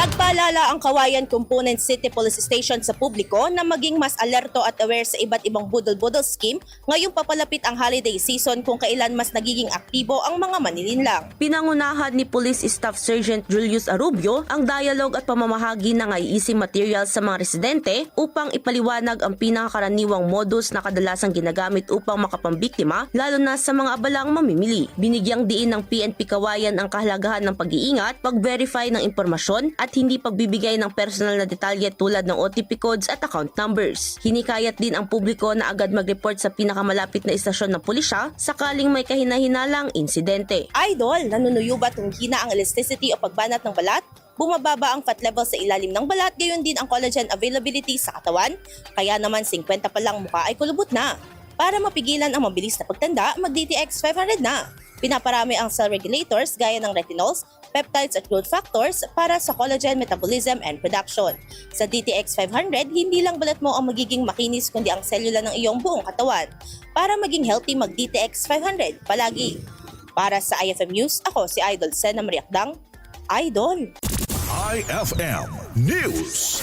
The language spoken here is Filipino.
Nagpaalala ang Kawayan Component City Police Station sa publiko na maging mas alerto at aware sa iba't ibang budol-budol scheme ngayong papalapit ang holiday season kung kailan mas nagiging aktibo ang mga manilinlang. Pinangunahan ni Police Staff Sergeant Julius Arubio ang dialogue at pamamahagi ng IEC materials sa mga residente upang ipaliwanag ang pinakakaraniwang modus na kadalasang ginagamit upang makapambiktima lalo na sa mga abalang mamimili. Binigyang diin ng PNP Kawayan ang kahalagahan ng pag-iingat, pag-verify ng impormasyon at hindi pagbibigay ng personal na detalye tulad ng OTP codes at account numbers. Hinikayat din ang publiko na agad mag-report sa pinakamalapit na istasyon ng pulisya sakaling may kahinahinalang insidente. Idol, nanunuyo ba tunghina ang elasticity o pagbanat ng balat? Bumababa ang fat level sa ilalim ng balat, gayon din ang collagen availability sa katawan. Kaya naman 50 pa lang mukha ay kulubot na. Para mapigilan ang mabilis na pagtanda, mag-DTX 500 na. Pinaparami ang cell regulators gaya ng retinols, peptides at growth factors para sa collagen metabolism and production. Sa DTX 500, hindi lang balat mo ang magiging makinis kundi ang selula ng iyong buong katawan. Para maging healthy, mag-DTX 500 palagi. Para sa IFM News, ako si Idol Sena Mariakdang. Idol! IFM News.